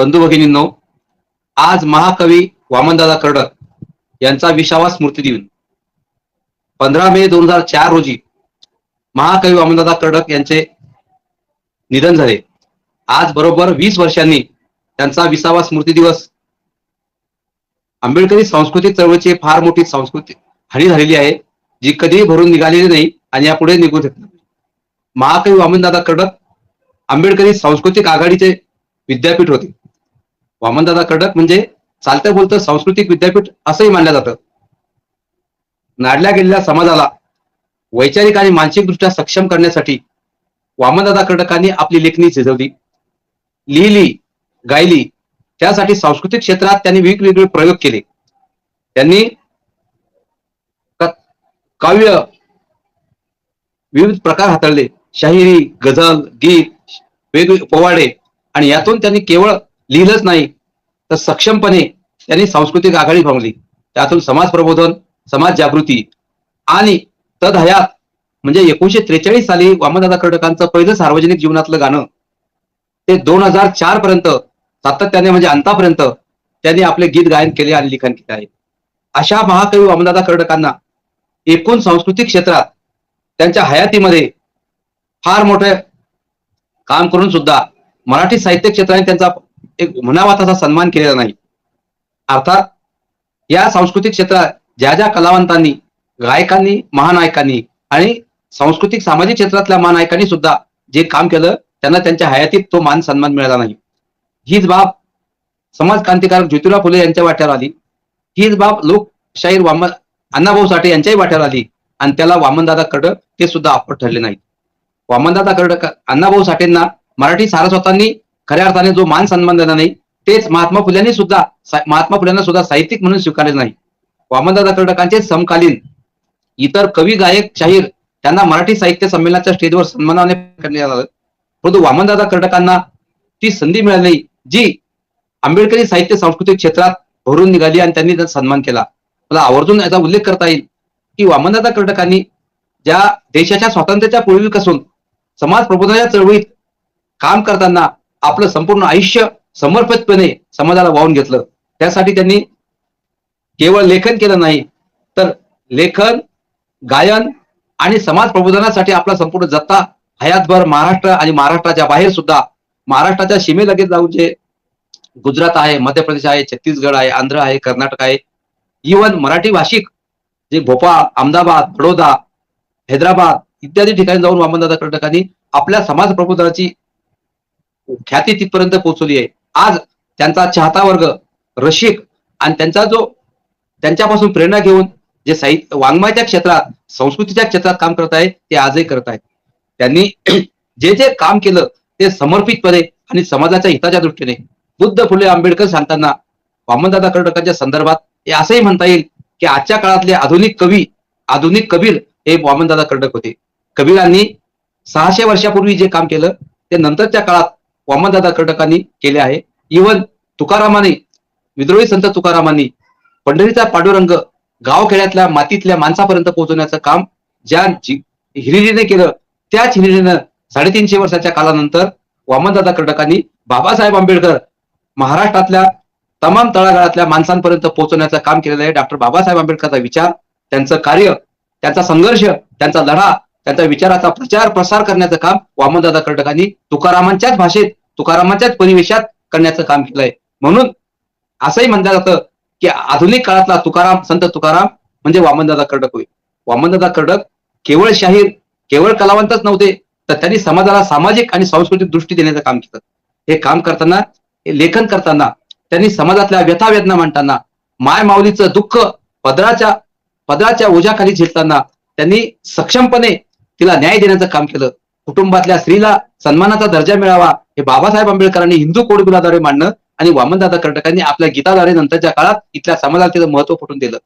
बंधू भगिनींनो आज महाकवी वामनदादा कर्डक यांचा विसावा स्मृती दिन पंधरा मे दोन हजार चार रोजी महाकवी वामनदादा कर्डक यांचे निधन झाले. आज बरोबर वीस वर्षांनी त्यांचा विसावा स्मृती दिवस आंबेडकरी सांस्कृतिक चळवळीची फार मोठी सांस्कृतिक हानी झालेली आहे जी कधीही भरून निघालेली नाही आणि यापुढे निघू शकत नाही. महाकवी वामनदादा कर्डक आंबेडकरी सांस्कृतिक आघाडीचे विद्यापीठ होते. वामनदादा कडक म्हणजे चालतं बोलतं सांस्कृतिक विद्यापीठ असंही मानलं जातं. नाडल्या गेलेल्या समाजाला वैचारिक आणि मानसिकदृष्ट्या सक्षम करण्यासाठी वामनदादा कडकांनी आपली लेखणी झिजवली. लिहिली गायली त्यासाठी सांस्कृतिक क्षेत्रात त्यांनी वेगवेगळे प्रयोग केले. त्यांनी काव्य विविध प्रकार हाताळले. शाहिरी गझल गीत वेगवेगळे पोवाडे आणि यातून त्यांनी केवळ लिहिलंच नाही तर सक्षमपणे त्यांनी सांस्कृतिक आघाडी भरवली. त्यातून समाज प्रबोधन समाज जागृती आणि तदहयात म्हणजे एकोणीशे त्रेचाळीस साली वामनदादा कर्डकांचं पहिलं सार्वजनिक जीवनातलं गाणं ते दोन हजार चार पर्यंत सातत्याने म्हणजे अंतापर्यंत त्यांनी आपले गीत गायन केले आणि लिखाण केले आहे. अशा महाकवी वामनदादा कर्डकांना एकूण सांस्कृतिक क्षेत्रात त्यांच्या हयातीमध्ये फार मोठे काम करून सुद्धा मराठी साहित्य क्षेत्राने त्यांचा एक म्हणावा तसा सन्मान केलेला नाही. अर्थात या सांस्कृतिक क्षेत्रात ज्या ज्या कलावंतांनी गायकांनी महानायकांनी आणि सांस्कृतिक सामाजिक क्षेत्रातल्या महानायकांनी सुद्धा जे काम केलं त्यांना त्यांच्या हयातीत तो मान सन्मान मिळाला नाही. हीच बाब समाज क्रांतिकारक ज्योतिराव फुले यांच्या वाट्यावर आली. हीच बाब लोकशाहीर वामन अण्णाभाऊ साठे यांच्याही वाट्यावर आली आणि त्याला वामनदादा कर्डक ते सुद्धा आपट ठरले नाहीत. वामनदादा कर्डक अण्णाभाऊ साठेंना मराठी सारस्वतांनी खऱ्या अर्थाने जो मान सन्मान दिला नाही तेच महात्मा फुल्यांनी सुद्धा सा- महात्मा फुल्यांना सुद्धा साहित्यिक म्हणून स्वीकारले नाही. वामनदादा कर्डकांचे समकालीन इतर कवी गायक शाहीर त्यांना मराठी साहित्य संमेलनाच्या स्टेजवर सन्मानाने परंतु वामनदादा कर्डकांना ती संधी मिळाली नाही जी आंबेडकरी साहित्य सांस्कृतिक क्षेत्रात भरून निघाली आणि त्यांनी त्यांचा सन्मान केला. मला आवर्जून याचा उल्लेख करता येईल की वामनदादा कर्डकांनी ज्या देशाच्या स्वातंत्र्याच्या पूर्वीपासून समाज प्रबोधनाच्या चळवळीत काम करताना आपलं संपूर्ण आयुष्य समर्पितपणे समाजाला वाहून घेतलं. त्यासाठी त्यांनी केवळ लेखन केलं नाही तर लेखन गायन आणि समाज प्रबोधनासाठी आपला संपूर्ण जत्ता हयातभर महाराष्ट्र आणि महाराष्ट्राच्या बाहेर सुद्धा महाराष्ट्राच्या सीमेलगेच जाऊन जे गुजरात आहे मध्य प्रदेश आहे छत्तीसगड आहे आंध्र आहे कर्नाटक आहे इवन मराठी भाषिक जे भोपाळ अहमदाबाद बडोदा हैदराबाद इत्यादी ठिकाणी जाऊन वामनदादा कर्नाटकांनी आपल्या समाज प्रबोधनाची ख्याती तिथपर्यंत पोहोचवली आहे. आज त्यांचा चाहता वर्ग रसिक आणि त्यांचा जो त्यांच्यापासून प्रेरणा घेऊन जे साहित्य वाङ्मयाच्या क्षेत्रात संस्कृतीच्या क्षेत्रात काम करत आहे ते आजही करत आहेत. त्यांनी जे जे काम केलं ते समर्पितपणे आणि समाजाच्या हिताच्या दृष्टीने. बुद्ध फुले आंबेडकर सांगताना वामनदादा कर्डकांच्या संदर्भात हे असंही म्हणता येईल की आजच्या काळातले आधुनिक कवी आधुनिक कबीर हे वामनदादा कर्डक होते. कबीरांनी सहाशे वर्षापूर्वी जे काम केलं ते नंतरच्या काळात वामनदादा कर्टकांनी केले आहे. इवन तुकारामाने विद्रोही संत तुकारामांनी पंढरीचा पांडुरंग गावखेड्यातल्या मातीतल्या माणसापर्यंत पोहोचवण्याचं काम ज्या हिरिरीने केलं त्याच हिरिरीनं साडेतीनशे वर्षाच्या कालानंतर वामनदादा कर्टकांनी बाबासाहेब आंबेडकर महाराष्ट्रातल्या तमाम तळागाळातल्या माणसांपर्यंत पोहोचवण्याचं काम केलेलं आहे. डॉक्टर बाबासाहेब आंबेडकरचा विचार त्यांचं कार्य त्यांचा संघर्ष त्यांचा लढा त्यांच्या विचाराचा प्रचार प्रसार करण्याचं काम वामनदादा कर्टकांनी तुकारामांच्याच भाषेत तुकारामाच्याच परिवेशात करण्याचं काम केलंय. म्हणून असंही म्हणलं जातं की आधुनिक काळातला तुकाराम संत तुकाराम म्हणजे वामनदादा कर्डक होय. वामनदादा कर्डक केवळ शाहीर केवळ कलावंतच नव्हते तर त्यांनी समाजाला सामाजिक आणि सांस्कृतिक दृष्टी देण्याचं काम केलं. हे काम करताना हे लेखन करताना त्यांनी समाजातल्या व्यथा वेदना मांडताना माय माऊलीचं दुःख पदराच्या पदराच्या ओझ्याखाली झेलताना त्यांनी सक्षमपणे तिला न्याय देण्याचं काम केलं. कुटुंबातल्या स्त्रीला सन्मानाचा दर्जा मिळावा हे बाबासाहेब आंबेडकरांनी हिंदू कोडबिलाद्वारे मांडणं आणि वामनदादा कर्टकांनी आपल्या गीताद्वारे नंतरच्या काळात इथल्या समाजाला त्याचं महत्त्व पटवून दिलं.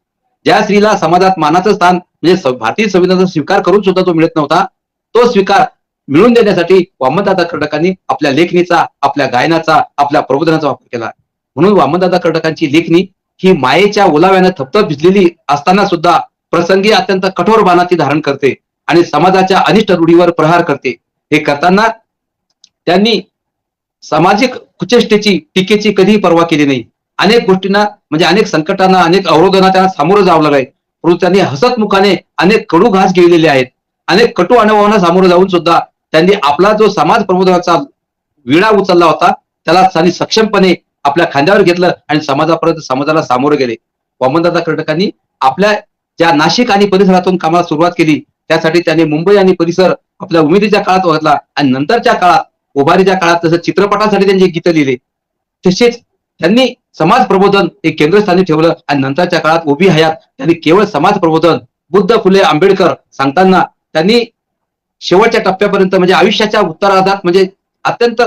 ज्या स्त्रीला समाजात मानाचं स्थान म्हणजे भारतीय संविधानाचा स्वीकार करून सुद्धा तो मिळत नव्हता तो स्वीकार मिळवून देण्यासाठी वामनदादा कर्टकांनी आपल्या लेखणीचा आपल्या गायनाचा आपल्या प्रबोधनाचा वापर केला. म्हणून वामनदादा कर्टकांची लेखणी ही मायेच्या ओलाव्यानं थपथप भिजलेली असताना सुद्धा प्रसंगी अत्यंत कठोर बाणा ती धारण करते आणि समाजाच्या अनिष्ट रूढीवर प्रहार करते. हे करताना त्यांनी सामाजिक कुचेष्टेची टीकेची कधीही पर्वा केली नाही. अनेक गोष्टींना म्हणजे अनेक संकटांना अनेक अवरोधांना त्यांना सामोरं जावं लागलंय परंतु त्यांनी हसतमुखाने अनेक कडू घास गेलेले आहेत. अनेक कटू अनुभवांना सामोरं जाऊन सुद्धा त्यांनी आपला जो समाज प्रबोधनाचा विडा उचलला होता त्याला त्यांनी सक्षमपणे आपल्या खांद्यावर घेतलं आणि समाजापर्यंत समाजाला सामोरं गेले. वामनदादा कर्टकांनी आपल्या ज्या नाशिक आणि परिसरातून कामाला सुरुवात केली त्यासाठी त्यांनी मुंबई आणि परिसर आपल्या उमेदीच्या काळात ओळखला आणि नंतरच्या काळात उभारीच्या काळात जसं चित्रपटासाठी त्यांचे गीतं लिहिले. तसेच त्यांनी समाज प्रबोधन हे केंद्रस्थानी ठेवलं आणि नंतरच्या काळात उभी हयात त्यांनी केवळ समाज प्रबोधन बुद्ध फुले आंबेडकर सांगताना त्यांनी शेवटच्या टप्प्यापर्यंत म्हणजे आयुष्याच्या उत्तरार्धात म्हणजे अत्यंत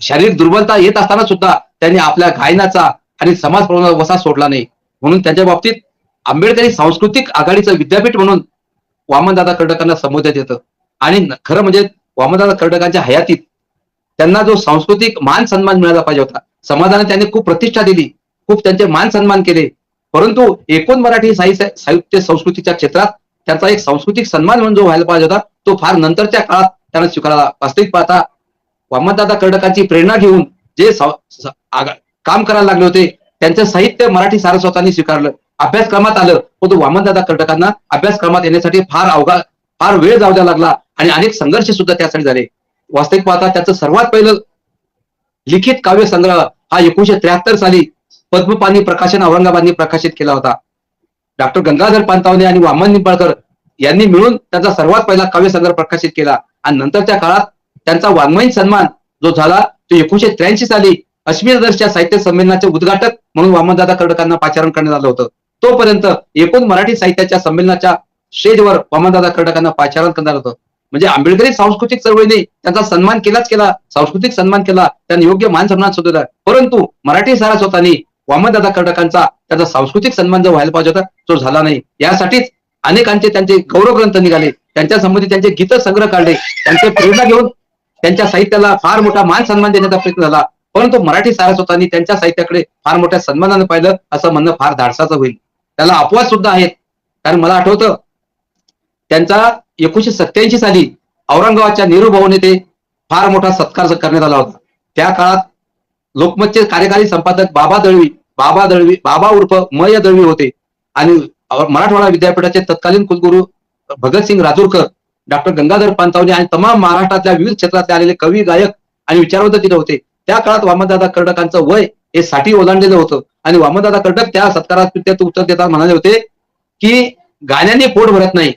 शारीरिक दुर्बलता येत असताना सुद्धा त्यांनी आपल्या गायनाचा आणि समाज प्रबोधनाचा वसा सोडला नाही. म्हणून त्यांच्या बाबतीत आंबेडकरी सांस्कृतिक आघाडीचं विद्यापीठ म्हणून वामनदादा कर्डकांना संबोधण्यात येतं. आणि खरं म्हणजे वामनदादा कर्डकांच्या हयातीत त्यांना जो सांस्कृतिक मान सन्मान मिळाला पाहिजे होता. समाजाने त्यांनी खूप प्रतिष्ठा दिली खूप त्यांचे मान सन्मान केले. परंतु एकूण मराठी साहित्य साहित्य संस्कृतीच्या क्षेत्रात त्यांचा एक सांस्कृतिक सन्मान म्हणून जो व्हायला पाहिजे होता तो फार नंतरच्या काळात त्यांना स्वीकारला. वास्तविक पाहता वामनदादा कर्डकांची प्रेरणा घेऊन जे काम करायला लागले होते त्यांचं साहित्य मराठी सारस्वतांनी स्वीकारलं. अभ्यासक्रमात आलं परंतु वामनदादा कर्डकांना अभ्यासक्रमात येण्यासाठी फार अवघा फार वेळ जाऊ द्या लागला आणि अनेक संघर्ष सुद्धा त्यासाठी झाले. वास्तविक पाहता त्याचं सर्वात पहिलं लिखित काव्य संग्रह हा एकोणीशे त्र्याहत्तर साली पद्मपाणी प्रकाशन औरंगाबादने प्रकाशित केला होता. डॉक्टर गंगाधर पांतावणे आणि वामन निंबाळकर यांनी मिळून त्यांचा सर्वात पहिला काव्य संग्रह प्रकाशित केला. आणि नंतरच्या काळात त्यांचा वाङ्मयीन सन्मान जो झाला तो एकोणीशे त्र्याऐंशी साली अश्मीरदर्शच्या साहित्य संमेलनाचे उद्घाटक म्हणून वामनदादा कर्डकांना पाचारण करण्यात आलं होतं. तोपर्यंत एकूण मराठी साहित्याच्या संमेलनाच्या स्टेजवर वामनदादा कर्डकांना पाचारण करणार होतं. म्हणजे आंबेडकरी सांस्कृतिक चळवळीने त्यांचा सन्मान केलाच केला सांस्कृतिक सन्मान केला त्यांनी योग्य मान सन्मान सुद्धा परंतु मराठी सारस्वतांनी वामनदादा कर्डकांचा त्याचा सांस्कृतिक सन्मान जो व्हायला पाहिजे होता तो झाला नाही. यासाठीच अनेकांचे त्यांचे गौरव ग्रंथ निघाले. त्यांच्या संबंधी त्यांचे गीत संग्रह काढले. त्यांचे प्रेरणा घेऊन त्यांच्या साहित्याला फार मोठा मान सन्मान देण्याचा प्रयत्न झाला. परंतु मराठी सारस्वतांनी त्यांच्या साहित्याकडे फार मोठ्या सन्मानानं पाहिलं असं म्हणणं फार धाडसाचं होईल. त्याला अपवाद सुद्धा आहेत. कारण मला आठवतं त्यांचा एकोणीशे सत्याऐंशी साली औरंगाबादच्या नेहरू भवन येथे फार मोठा सत्कार करण्यात आला होता. त्या काळात लोकमतचे कार्यकारी संपादक बाबा दळवी बाबा दळवी बाबा उर्फ मय दळवी होते. आणि मराठवाडा विद्यापीठाचे तत्कालीन कुलगुरू भगतसिंग राजूरकर डॉक्टर गंगाधर पानतावणे आणि तमाम महाराष्ट्रातल्या विविध क्षेत्रातले आलेले कवी गायक आणि विचारवंत तिथे होते. त्या काळात वामनदादा कर्डकांचं वय हे साठी ओलांडलेलं होतं. आणि वामनदादा कर्डक त्या सत्कारात उत्तर देताना म्हणाले होते की गाण्याने पोट भरत नाही.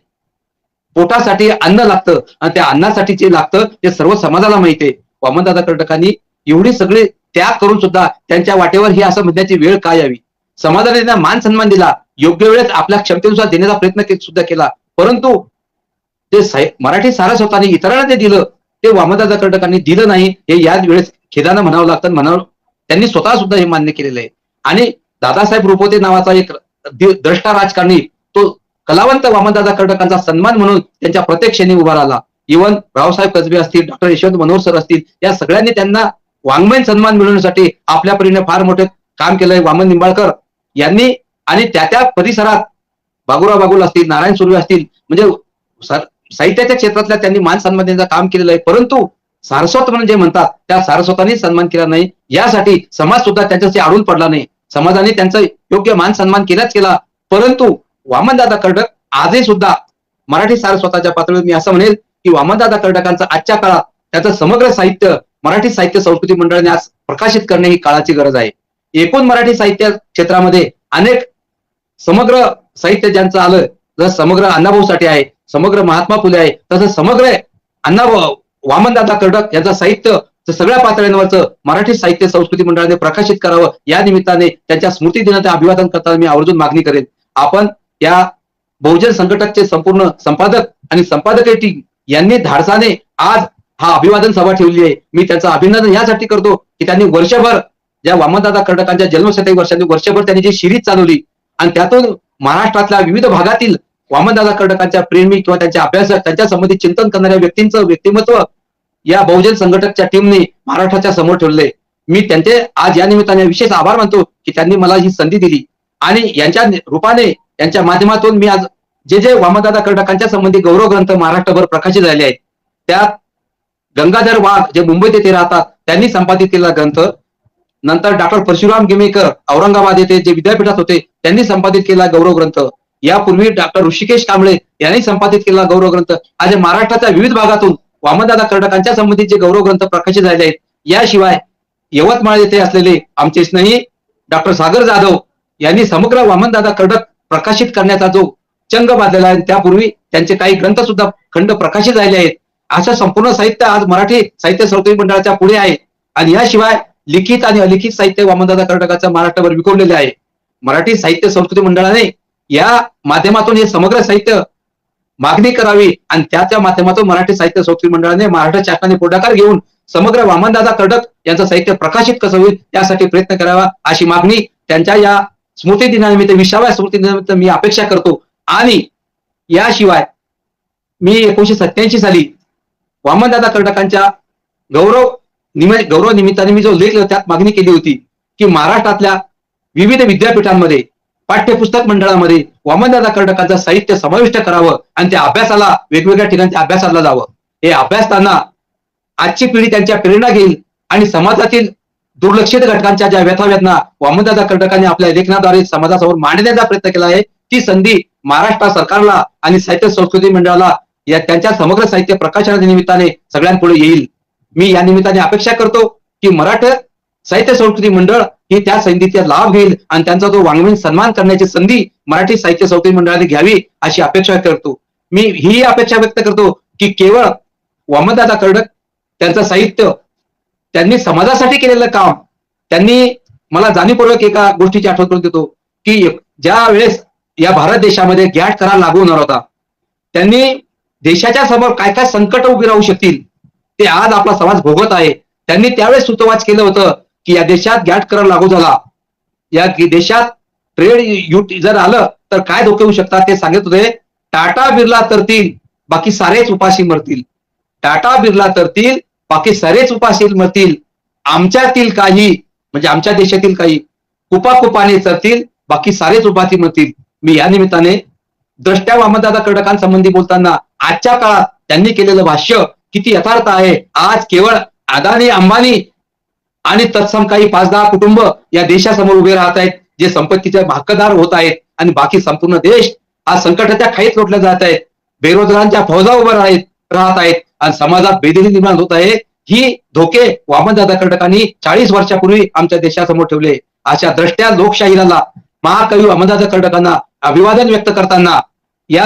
पोटासाठी अन्न लागतं आणि त्या अन्नासाठी जे लागतं ते सर्व समाजाला माहिती आहे. वामनदादा कर्टकांनी एवढी सगळे त्याग करून सुद्धा त्यांच्या वाटेवर ही असं म्हणण्याची वेळ का यावी? समाजाने त्यांना मान सन्मान दिला योग्य वेळेत आपल्या क्षमतेनुसार देण्याचा प्रयत्न सुद्धा केला. परंतु ते साहि- मराठी आणि इतरांना ते दिलं ते वामनदादा कर्टकांनी दिलं नाही हे याच वेळेस खेदानं म्हणावं लागतं म्हणावं त्यांनी स्वतः सुद्धा हे मान्य केलेलं आहे. आणि दादासाहेब रुपोते नावाचा एक द्रष्टा राजकारणी तो कलावंत वामनदादा कर्डकांचा सन्मान म्हणून त्यांच्या प्रत्येक क्षणी उभा राहिला. इवन रावसाहेब कसबे असतील डॉक्टर यशवंत मनोहर सर असतील या सगळ्यांनी त्यांना वाङ्मयीन सन्मान मिळवण्यासाठी आपल्या परीने फार मोठे काम केलंय वामन निंबाळकर यांनी आणि त्या त्या परिसरात बागुरा बागुल असतील नारायण सुर्वे असतील म्हणजे साहित्याच्या क्षेत्रातल्या त्यांनी मान सन्मान देण्याचं काम केलेलं आहे. परंतु सारस्वत म्हणून जे म्हणतात त्या सारस्वतांनी सन्मान केला नाही. यासाठी समाज सुद्धा त्यांच्याशी आडून पडला नाही. समाजाने त्यांचा योग्य मान सन्मान केलाच केला. परंतु वामनदादा कर्डक आजही सुद्धा मराठी सारस्वताच्या पातळीवर मी असं म्हणेल की वामनदादा कर्डकांचा आजच्या काळात त्याचं समग्र साहित्य मराठी साहित्य संस्कृती मंडळाने आज प्रकाशित करणे ही काळाची गरज आहे. एकूण मराठी साहित्य क्षेत्रामध्ये अनेक समग्र साहित्य ज्यांचं आलं जसं समग्र अण्णाभाऊसाठी आहे समग्र महात्मा फुले आहे तसं समग्र अण्णाभाऊ वामनदादा कर्डक यांचं साहित्य सगळ्या पातळ्यांवरचं मराठी साहित्य संस्कृती मंडळाने प्रकाशित करावं या निमित्ताने त्यांच्या स्मृती दिनाचे अभिवादन करताना मी आवर्जून मागणी करेन. आपण या बहुजन संघटकचे संपूर्ण संपादक आणि संपादकीय टीम यांनी धाडसाने आज हा अभिवादन सभा ठेवली आहे. मी त्यांचं अभिनंदन यासाठी करतो की त्यांनी वर्षभर ज्या वामनदादा कर्डकांच्या जन्मशताई वर्षांनी वर्षभर त्यांनी जी शिरीज चालवली आणि त्यातून महाराष्ट्रातल्या विविध भागातील वामनदादा कर्डकांच्या प्रेमी किंवा त्यांच्या अभ्यासक त्यांच्या संबंधित चिंतन करणाऱ्या व्यक्तींचं व्यक्तिमत्व या बहुजन संघटकच्या टीमने महाराष्ट्राच्या समोर ठेवले मी त्यांचे आज या निमित्ताने विशेष आभार मानतो की त्यांनी मला ही संधी दिली. आणि यांच्या रूपाने यांच्या माध्यमातून मी आज जे जे वामनदादा कर्डकांच्या संबंधी गौरव ग्रंथ महाराष्ट्रभर प्रकाशित झाले आहेत त्यात गंगाधर वाघ जे मुंबईत येथे राहतात त्यांनी संपादित केलेला ग्रंथ नंतर डॉक्टर परशुराम गिमेकर औरंगाबाद येथे जे विद्यापीठात होते त्यांनी संपादित केलेला गौरव ग्रंथ. यापूर्वी डॉक्टर ऋषिकेश कांबळे यांनी संपादित केलेला गौरव ग्रंथ. आज महाराष्ट्राच्या विविध भागातून वामनदादा कर्डकांच्या संबंधित जे गौरव ग्रंथ प्रकाशित झाले आहेत याशिवाय यवतमाळ येथे असलेले आमचे स्नेही डॉक्टर सागर जाधव यांनी समग्र वामनदादा कर्डक प्रकाशित करण्याचा जो चंग बांधलेला आहे त्यापूर्वी त्यांचे काही ग्रंथ सुद्धा खंड प्रकाशित झाले आहेत. असं संपूर्ण साहित्य आज मराठी साहित्य संस्कृती मंडळाच्या पुढे आहे. आणि याशिवाय लिखित आणि अलिखित साहित्य वामनदादा कर्नाटकाचं महाराष्ट्रभर विखुरलेले आहे. मराठी साहित्य संस्कृती मंडळाने या माध्यमातून हे समग्र साहित्य मागणी करावी आणि त्याच्या माध्यमातून मराठी साहित्य संस्कृती मंडळाने महाराष्ट्र शासनाने पुढाकार घेऊन समग्र वामनदादा कर्डक यांचं साहित्य प्रकाशित कसं होईल त्यासाठी प्रयत्न करावा अशी मागणी त्यांच्या या स्मृती दिनानिमित्त विसाव्या स्मृती दिनानिमित्त मी अपेक्षा करतो. आणि याशिवाय मी एकोणीशे सत्याऐंशी साली वामनदादा कर्टकांच्या गौरव निम गौरव निमित्ताने मी जो लेख त्यात मागणी केली होती की महाराष्ट्रातल्या विविध विद्यापीठांमध्ये पाठ्यपुस्तक मंडळामध्ये वामनदादा कर्टकांचं साहित्य समाविष्ट करावं आणि त्या अभ्यासाला वेगवेगळ्या ठिकाणी अभ्यासाला जावं. हे अभ्यासताना आजची पिढी त्यांच्या प्रेरणा घेईल आणि समाजातील दुर्लक्षित घटकांच्या ज्या व्यथा व्यथावेदना वामनदादा कर्टकांनी आपल्या लेखनाद्वारे समाजासमोर मांडण्याचा प्रयत्न केला आहे. ती संधी महाराष्ट्र सरकारला आणि साहित्य संस्कृती मंडळाला या त्यांच्या समग्र साहित्य प्रकाशनाच्या निमित्ताने सगळ्यांपुढे येईल. मी या निमित्ताने अपेक्षा करतो की मराठा साहित्य संस्कृती मंडळ ही त्या संधीचा लाभ घेईल आणि त्यांचा जो वाङ्मयीन सन्मान करण्याची संधी मराठी साहित्य संस्कृती मंडळाने घ्यावी अशी अपेक्षा करतो. मी ही अपेक्षा व्यक्त करतो की केवळ वामनदादा कर्डक त्यांचं साहित्य त्यांनी समाजासाठी केलेलं काम त्यांनी मला जाणीवपूर्वक एका गोष्टीची आठवण करून देतो की ज्या वेळेस या भारत देशामध्ये गॅट करार लागू होणार होता त्यांनी देशाच्या समोर काय काय संकट उभी राहू शकतील ते आज आपला समाज भोगत आहे. त्यांनी त्यावेळेस सुतोवाच केलं होतं की या देशात गॅट करार लागू झाला. या देशात ट्रेड युट जर आलं तर काय धोके होऊ शकतात ते सांगत होते. टाटा बिर्ला तरतील बाकी सारेच उपाशी मरतील. टाटा बिर्ला तरतील बाकी सारेच उपाशी मरतील आमच्यातील काही म्हणजे आमच्या देशातील काही कुपाकुपाने चरतील बाकी सारेच उपाशी मरतील. मी या निमित्ताने द्रष्ट्या वामनदादा कडकांसंबंधी बोलताना आजच्या काळात त्यांनी केलेलं भाष्य किती यथार्थ आहे. आज केवळ अदानी अंबानी आणि तत्सम काही पाच दहा कुटुंब या देशासमोर उभे राहत आहेत जे संपत्तीचे हक्कदार होत आहेत आणि बाकी संपूर्ण देश आज संकटाच्या खाईत लोटल्या जात आहेत. बेरोजगारांच्या फौजा उभ्या राहत राहत आहेत. आणि समाजात बेदिली निर्माण होत आहे. ही धोके वामनदादा कर्टकांनी चाळीस वर्षापूर्वी आमच्या देशासमोर ठेवले. अशा दृष्ट्या लोकशाहीला महाकवी वामनदादा कर्टकांना अभिवादन व्यक्त करताना या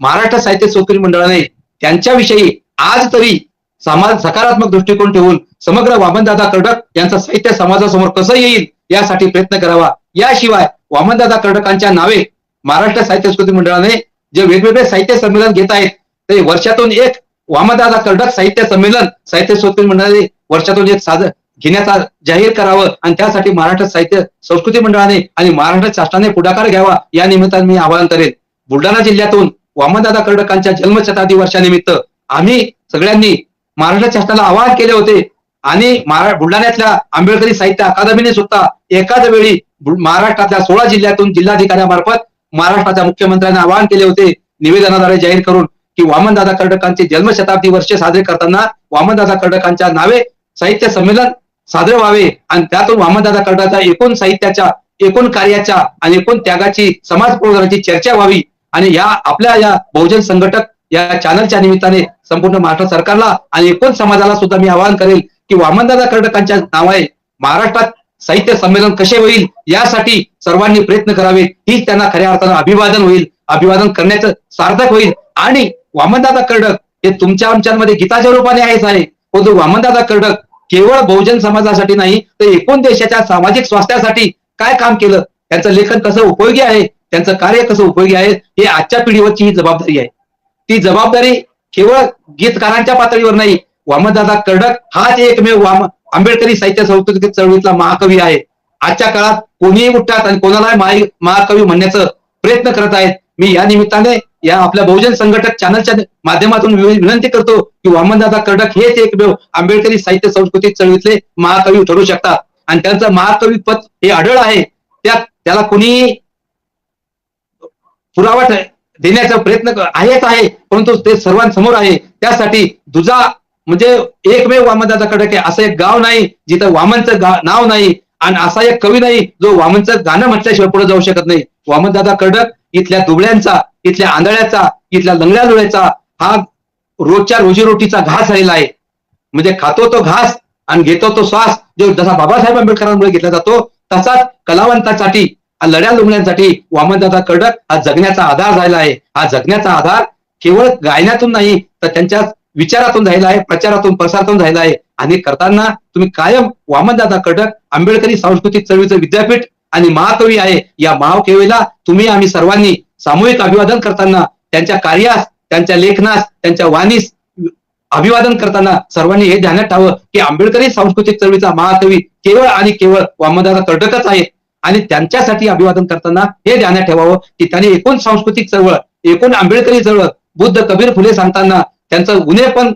महाराष्ट्र साहित्य संस्कृती मंडळाने त्यांच्याविषयी आज तरी समाज सकारात्मक दृष्टिकोन ठेवून समग्र वामनदादा कर्डक यांचं साहित्य समाजासमोर कसं येईल यासाठी प्रयत्न करावा. याशिवाय वामनदादा कर्डकांच्या नावे महाराष्ट्र साहित्य संस्कृती मंडळाने जे वेगवेगळे साहित्य संमेलन घेत आहेत ते वर्षातून एक वामदादा कर्डक साहित्य संमेलन साहित्य संस्कृती मंडळाने वर्षातून एक साध घेण्याचा जाहीर करावं आणि त्यासाठी महाराष्ट्र साहित्य संस्कृती मंडळाने आणि महाराष्ट्र शासनाने पुढाकार घ्यावा या निमित्ताने मी आवाहन करेन. बुलढाणा जिल्ह्यातून वामनदादा कर्डकांच्या जन्मशताब्दी वर्षानिमित्त आम्ही सगळ्यांनी महाराष्ट्र शासनाला आवाहन केले होते आणि बुलढाण्यातल्या आंबेडकरी साहित्य अकादमीने सुद्धा एकाच वेळी महाराष्ट्रातल्या सोळा जिल्ह्यातून जिल्हाधिकाऱ्यामार्फत महाराष्ट्राच्या मुख्यमंत्र्यांना आवाहन केले होते. निवेदनाद्वारे जाहीर करून की वामनदादा कर्डकांचे जन्मशताब्दी वर्ष साजरे करताना वामनदादा कर्डकांच्या नावे साहित्य संमेलन साजरे व्हावे. आणि त्यातून वामनदादा कर्डकाच्या एकूण साहित्याच्या एकूण कार्याच्या आणि एकूण त्यागाची समाज प्रोग्रामची चर्चा व्हावी. आणि या आपल्या या बहुजन संघटक या चॅनलच्या निमित्ताने संपूर्ण महाराष्ट्र सरकारला आणि एकूण समाजाला सुद्धा मी आवाहन करेल की वामनदादा कर्डकांच्या नावाने महाराष्ट्रात साहित्य संमेलन कसे होईल यासाठी सर्वांनी प्रयत्न करावे. हीच त्यांना खऱ्या अर्थानं अभिवादन होईल. अभिवादन करण्याचं सार्थक होईल. आणि वामनदादा कर्डक हे तुमच्या आमच्यामध्ये गीताच्या रूपाने आहेच आहे परंतु वामनदादा कर्डक केवळ बहुजन समाजासाठी नाही तर एकूण देशाच्या सामाजिक स्वास्थ्यासाठी काय काम केलं? त्यांचं लेखन कसं उपयोगी आहे? त्यांचं कार्य कसं उपयोगी आहे? हे आजच्या पिढीवरची ही जबाबदारी आहे. ती जबाबदारी केवळ गीतकारांच्या पातळीवर नाही वामनदादा कर्डक हाच एकमेव वाम आंबेडकरी साहित्य संस्कृती चळवळीतला महाकवी आहे. आजच्या काळात कोणीही उठतात आणि कोणालाही महाकवी म्हणण्याचं प्रयत्न करत आहेत. मी या निमित्ताने या आपल्या बहुजन संघटक चॅनलच्या माध्यमातून विनंती करतो की वामनदादा कर्डक हेच एकमेव आंबेडकरी साहित्य संस्कृती चळवळीतले महाकवी ठरू शकतात आणि त्यांचं महाकवी पद हे आढळ आहे. त्या त्याला कुणी पुरावा देण्याचा प्रयत्न आहेच आहे परंतु ते सर्वांसमोर आहे. त्यासाठी दुजा म्हणजे एकमेव वामनदादा कडके असं एक गाव नाही जिथं वामनचं नाव नाही आणि असा एक कवी नाही जो वामनचं गाणं म्हटल्याशिवाय पुढे जाऊ शकत नाही. वामनदादा कर्डक इथल्या दुबळ्यांचा इथल्या आंधळ्याचा इथल्या लंगड्या दुळ्याचा हा रोजच्या रोजीरोटीचा घास झालेला आहे. म्हणजे खातो तो घास आणि घेतो तो श्वास. जो जसा बाबासाहेब आंबेडकरांमुळे घेतला जातो तसाच कलावंतासाठी हा लढ्या लुगड्यांसाठी वामनदादा कडक हा जगण्याचा आधार झाला आहे. हा जगण्याचा आधार केवळ गायनातून नाही तर त्यांच्या विचारातून झालेला आहे प्रचारातून प्रसारातून झालेला आहे. आणि करताना तुम्ही कायम वामनदादा कडक आंबेडकरी सांस्कृतिक चळवळीचं विद्यापीठ आणि महाकवी आहे या महाकवीला तुम्ही आम्ही सर्वांनी सामूहिक अभिवादन करताना त्यांच्या कार्यास त्यांच्या लेखनास त्यांच्या वाणीस अभिवादन करताना सर्वांनी हे ध्यानात ठेवावं की आंबेडकरी सांस्कृतिक चळवळीचा महाकवी केवळ आणि केवळ वामनदादा कर्डकच आहे आणि त्यांच्यासाठी अभिवादन करताना हे ध्यानात ठेवावं की त्यांनी एकूण सांस्कृतिक चळवळ एकूण आंबेडकरी चळवळ बुद्ध कबीर फुले सांगताना त्यांचं उन्हे पण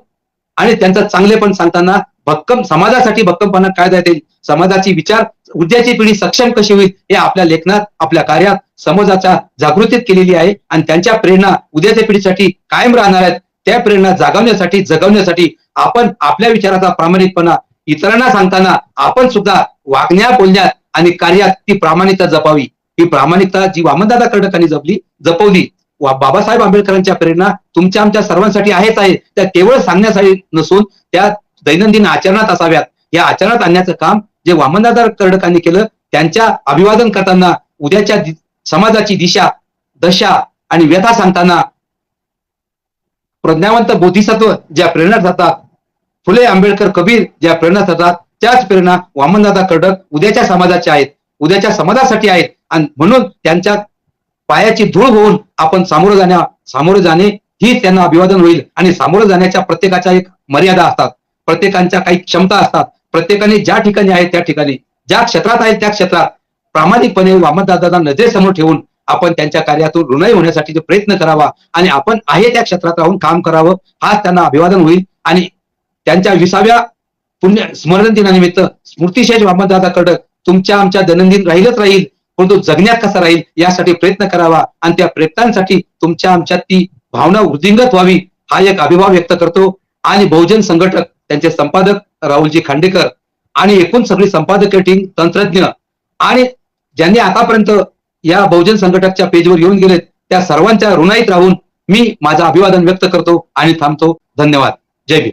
आणि त्यांचं चांगले पण सांगताना भक्कम समाजासाठी भक्कमपणा काय देतील समाजाची विचार उद्याची पिढी सक्षम कशी होईल? हे आपल्या लेखनात आपल्या कार्यात समाजाच्या जागृतीत केलेली आहे. आणि त्यांच्या प्रेरणा उद्याच्या पिढीसाठी कायम राहणार आहेत. त्या प्रेरणा जागवण्यासाठी जगवण्यासाठी आपण आपल्या विचाराचा प्रामाणिकपणा इतरांना सांगताना आपण सुद्धा वागण्या बोलण्यात आणि कार्यात ती प्रामाणिकता जपावी. ही प्रामाणिकता जी वामनदादा कर्डकांनी जपली जपवली. वा- बाबासाहेब आंबेडकरांच्या प्रेरणा तुमच्या आमच्या सर्वांसाठी आहेच आहे. त्या केवळ सांगण्यासाठी नसून त्या दैनंदिन आचरणात असाव्यात. या आचरणात आणण्याचं काम जे वामनदादार कर्डकांनी केलं त्यांच्या अभिवादन करताना उद्याच्या समाजाची दिशा दशा आणि व्यथा सांगताना प्रज्ञावंत बोधिसत्व ज्या प्रेरणा जातात फुले आंबेडकर कबीर ज्या प्रेरणा जातात त्याच प्रेरणा वामनदादा कर्डक उद्याच्या समाजाच्या आहेत उद्याच्या समाजासाठी आहेत. आणि म्हणून त्यांच्या पायाची धूळ होऊन आपण सामोरं जाण्या सामोरं जाणे ही त्यांना अभिवादन होईल. आणि सामोरं जाण्याच्या प्रत्येकाच्या एक मर्यादा असतात. प्रत्येकांच्या काही क्षमता असतात. प्रत्येकाने ज्या ठिकाणी आहे त्या ठिकाणी. ज्या क्षेत्रात आहे त्या क्षेत्रात प्रामाणिकपणे वामनदादांना नजरेसमोर ठेवून आपण त्यांच्या कार्यातून ऋणही होण्यासाठी जो प्रयत्न करावा आणि आपण आहे त्या क्षेत्रात राहून काम करावं हाच त्यांना अभिवादन होईल. आणि त्यांच्या विसाव्या पुण्य स्मरण दिनानिमित्त स्मृतिशेष वामनदादा कडक तुमच्या आमच्या दैनंदिन राहीलच राहील परंतु जगण्यात कसा राहील यासाठी प्रयत्न करावा आणि त्या प्रयत्नांसाठी तुमच्या आमच्यात ती भावना वृद्धिंगत व्हावी हा एक अभिभाव व्यक्त करतो. आणि बहुजन संघटक त्यांचे संपादक राहुलजी खांडेकर आणि एकूण सगळी संपादकीय टीम तंत्रज्ञ आणि ज्यांनी आतापर्यंत या बहुजन संघटकच्या पेजवर येऊन गेलेत त्या सर्वांच्या ऋणाईत राहून मी माझं अभिवादन व्यक्त करतो आणि थांबतो. धन्यवाद. जय भीम.